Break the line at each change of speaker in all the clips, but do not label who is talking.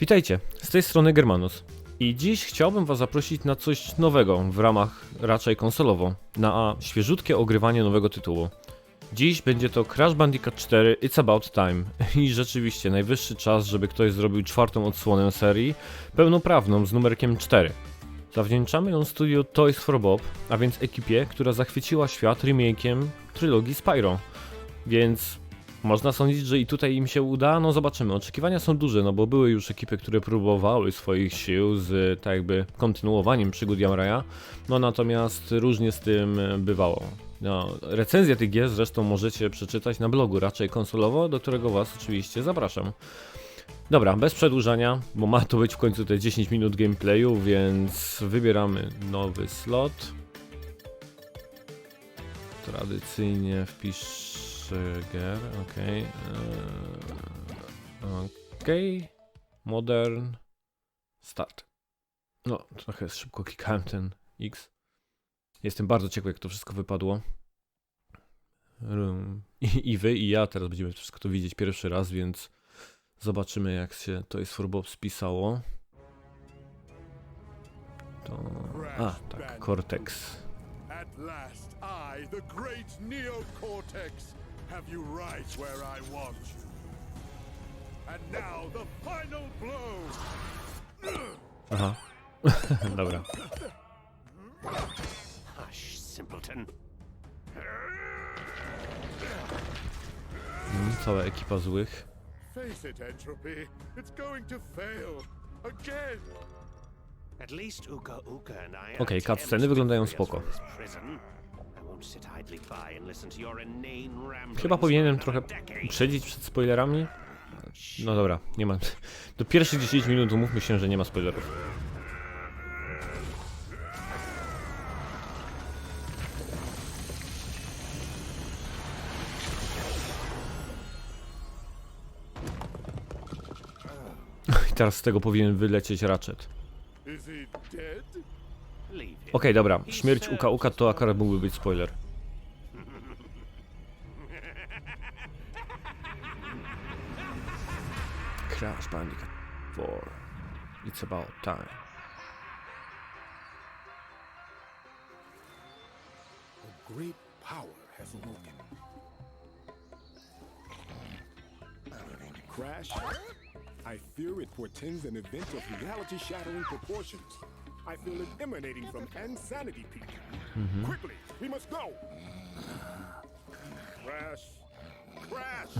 Witajcie, z tej strony Germanus. I dziś chciałbym Was zaprosić na coś nowego w ramach raczej konsolowo, na świeżutkie ogrywanie nowego tytułu. Dziś będzie to Crash Bandicoot 4 It's About Time i rzeczywiście najwyższy czas, żeby ktoś zrobił czwartą odsłonę serii, pełnoprawną z numerkiem 4. Zawdzięczamy ją studiu Toys for Bob, a więc ekipie, która zachwyciła świat remake'iem trylogii Spyro. Więc można sądzić, że i tutaj im się uda, no zobaczymy. Oczekiwania są duże, no bo były już ekipy, które próbowały swoich sił z tak jakby kontynuowaniem przygód Yamraya, no natomiast różnie z tym bywało. No, recenzję tych gier zresztą możecie przeczytać na blogu raczej konsolowo, do którego was oczywiście zapraszam. Dobra, bez przedłużania, bo ma to być w końcu te 10 minut gameplayu, więc wybieramy nowy slot. Tradycyjnie wpisz gier, okej. eee, Okej. Modern. Start. No, trochę szybko klikałem ten X. Jestem bardzo ciekaw, jak to wszystko wypadło. I, I wy, i ja teraz będziemy wszystko to widzieć pierwszy raz, więc zobaczymy, jak się to jest for Bob spisało. To. A, tak, Cortex.
At last, I, the great Neo Cortex, have you right where I want you. And now the final blow.
Aha. Dobra.
Hush, simpleton.
Mm, Cała ekipa złych.
Face it, Entropy, it's going to fail. Again.
At least Uka Uka and I
Okej,
attempt
cutsceny wyglądają spoko. Chyba powinienem trochę uprzedzić przed spoilerami. No dobra, nie ma. Do pierwszych 10 minut umówmy się, że nie ma spoilerów. I teraz z tego powinien wylecieć Ratchet.
Is he dead?
Leave him.
Okej, dobra. Śmierć Uka Uka to akurat mógłby być spoiler. Crash Bandicoot 4. It's about time.
A great power has awoken. Crash, I fear it portends an event of reality-shattering proportions. I feel it emanating from Insanity Peak. Quickly, we must go! Crash! Crash!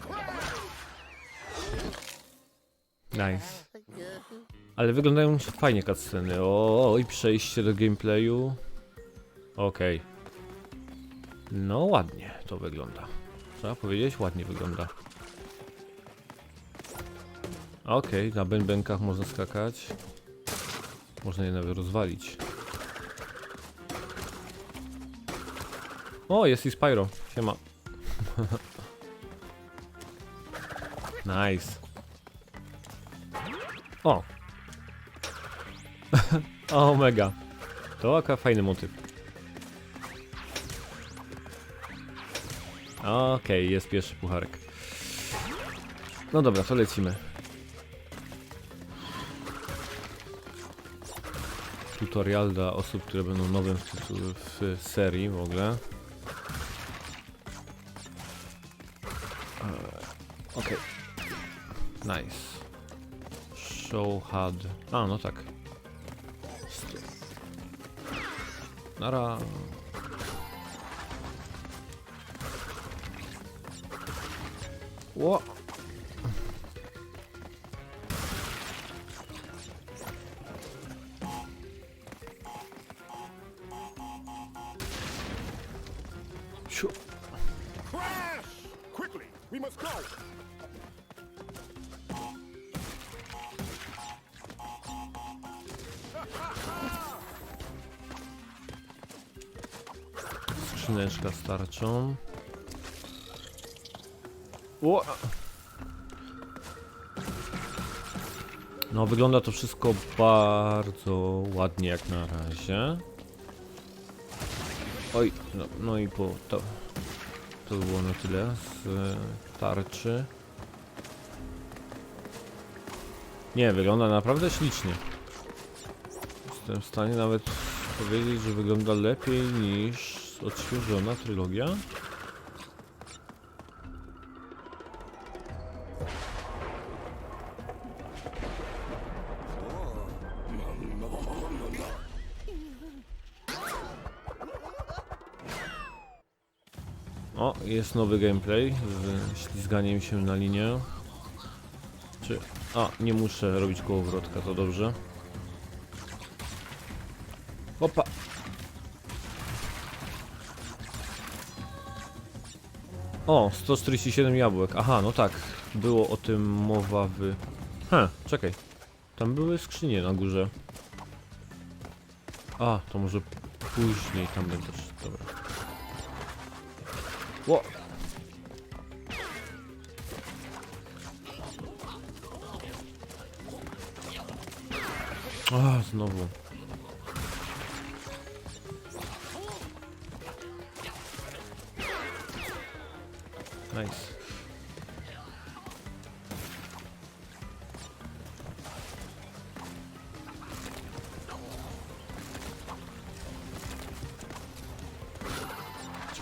Crash!
Nice. Ale wyglądają fajnie cutsceny. O, i przejście do gameplayu. Okej. No ładnie to wygląda. Trzeba powiedzieć, ładnie wygląda. Okej, na bębenkach można skakać. Można je nawet rozwalić. O, jest i Spyro. Siema. nice. O! o, mega. To jaka fajny motyw. Okej, jest pierwszy pucharek. No dobra, to lecimy. Tutorial dla osób, które będą nowym w, w serii w ogóle. Eee, Okej. Nice. Show had. A, no tak. Nara. Ło.
Go!
Skrzyneczka z tarczą. Ło. No, wygląda to wszystko bardzo ładnie jak na razie. Oj, no, no i po to. To było na tyle z e, tarczy. Nie, wygląda naprawdę ślicznie. Jestem w stanie nawet powiedzieć, że wygląda lepiej niż odświeżona trylogia. O, jest nowy gameplay z ślizganiem się na linię. Czy... A, nie muszę robić kołowrotka, to dobrze. Opa! O, 147 jabłek. Aha, no tak. Było o tym mowa w... He, czekaj. Tam były skrzynie na górze. A, to może później tam będę... Dobra. Ło! A, znowu. Nice.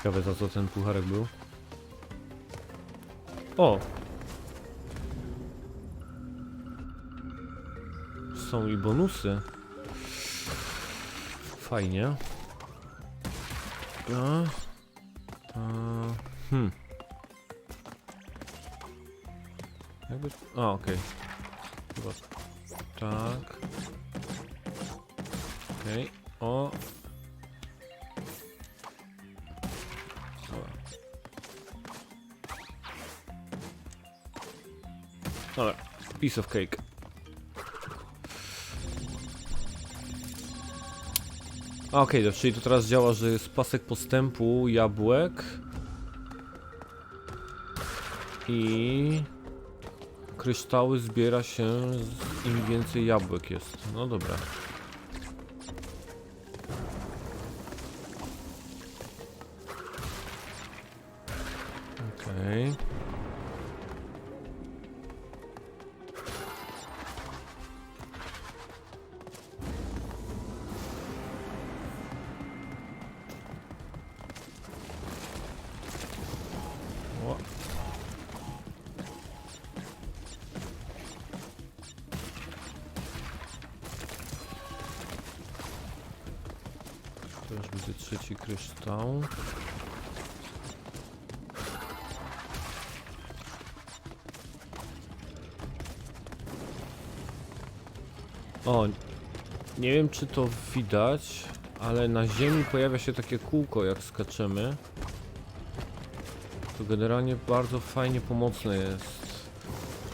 Ciekawe za co ten pucharek był. O! Są i bonusy. Fajnie. A, a, hmm. Jakby... A, okej. Chyba tak. Okej. O. Dobra. Piece of cake. Okej, okay, czyli to teraz działa, że jest pasek postępu jabłek i kryształy zbiera się im więcej jabłek jest. No dobra. Okej. O. To już będzie trzeci kryształ. O, nie wiem czy to widać, ale na ziemi pojawia się takie kółko jak skaczemy. To generalnie bardzo fajnie pomocne jest.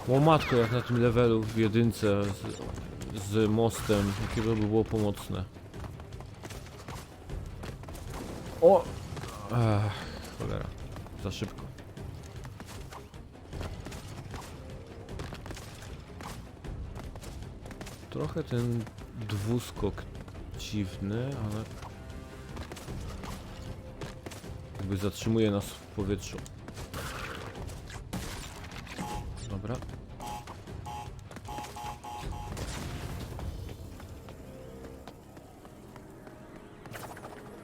Łomatko jak na tym levelu w jedynce z, z mostem, jakie by było pomocne. O! Ech, cholera. Za szybko. Trochę ten dwuskok dziwny, ale jakby zatrzymuje nas w powietrzu. Dobra.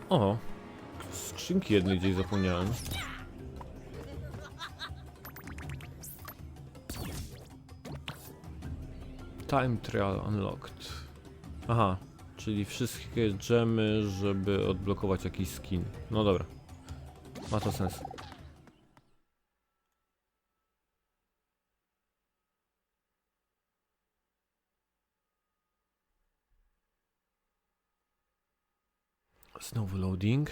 O! Skrzynki jednej gdzieś zapomniałem. Time trial unlocked. Aha, czyli wszystkie dżemy, żeby odblokować jakiś skin. No dobra. Ma to sens. Znowu loading.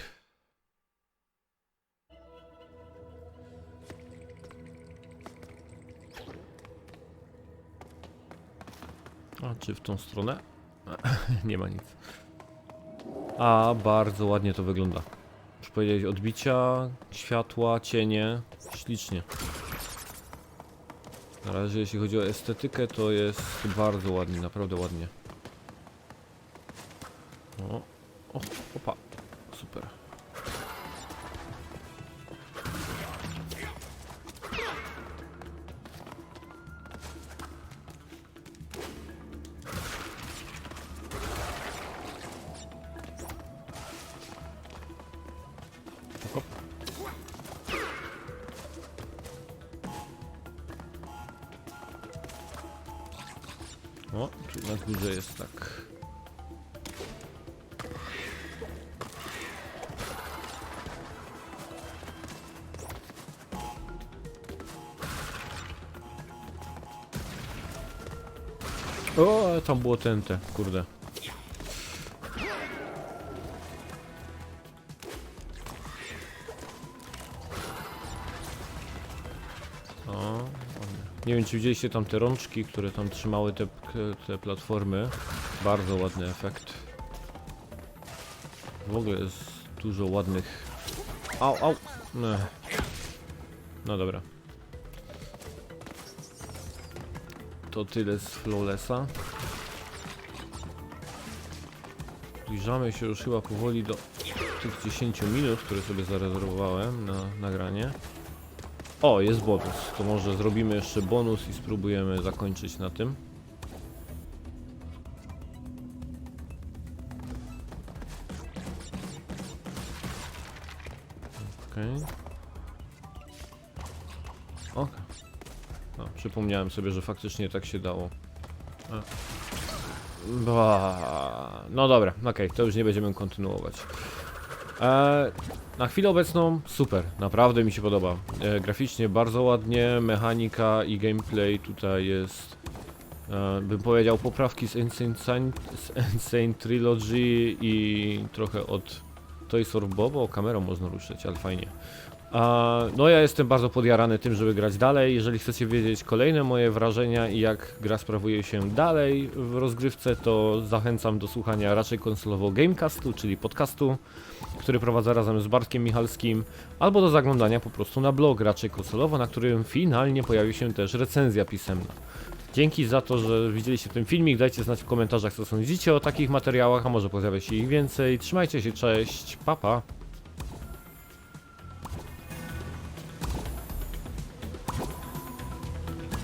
Czy w tą stronę? Nie ma nic. A bardzo ładnie to wygląda. Muszę powiedzieć, odbicia, światła, cienie, ślicznie. Na razie jeśli chodzi o estetykę, to jest bardzo ładnie, naprawdę ładnie. O, o, opa, tu na górze jest tak. O, tam było tęte, kurde. Nie wiem czy widzieliście tam te rączki, które tam trzymały te, te platformy. Bardzo ładny efekt. W ogóle jest dużo ładnych. Au, au! Ech. No dobra. To tyle z Flawlessa. Zbliżamy się już chyba powoli do tych 10 minut, które sobie zarezerwowałem na nagranie. O, jest bonus. To może zrobimy jeszcze bonus i spróbujemy zakończyć na tym. Okej. Okej. No, przypomniałem sobie, że faktycznie tak się dało. Ba. No dobra, okej, to już nie będziemy kontynuować. E, na chwilę obecną super, naprawdę mi się podoba. E, graficznie bardzo ładnie, mechanika i gameplay tutaj jest, e, bym powiedział, poprawki z Insane, Trilogy i trochę od Toys for Bob, o kamerą można ruszyć, ale fajnie. No ja jestem bardzo podjarany tym, żeby grać dalej. Jeżeli chcecie wiedzieć kolejne moje wrażenia i jak gra sprawuje się dalej w rozgrywce, to zachęcam do słuchania raczej konsolowo Gamecastu, czyli podcastu, który prowadzę razem z Bartkiem Michalskim, albo do zaglądania po prostu na blog raczej konsolowo, na którym finalnie pojawi się też recenzja pisemna. Dzięki za to, że widzieliście ten filmik. Dajcie znać w komentarzach, co sądzicie o takich materiałach, a może pojawia się ich więcej. Trzymajcie się, cześć, papa. Pa.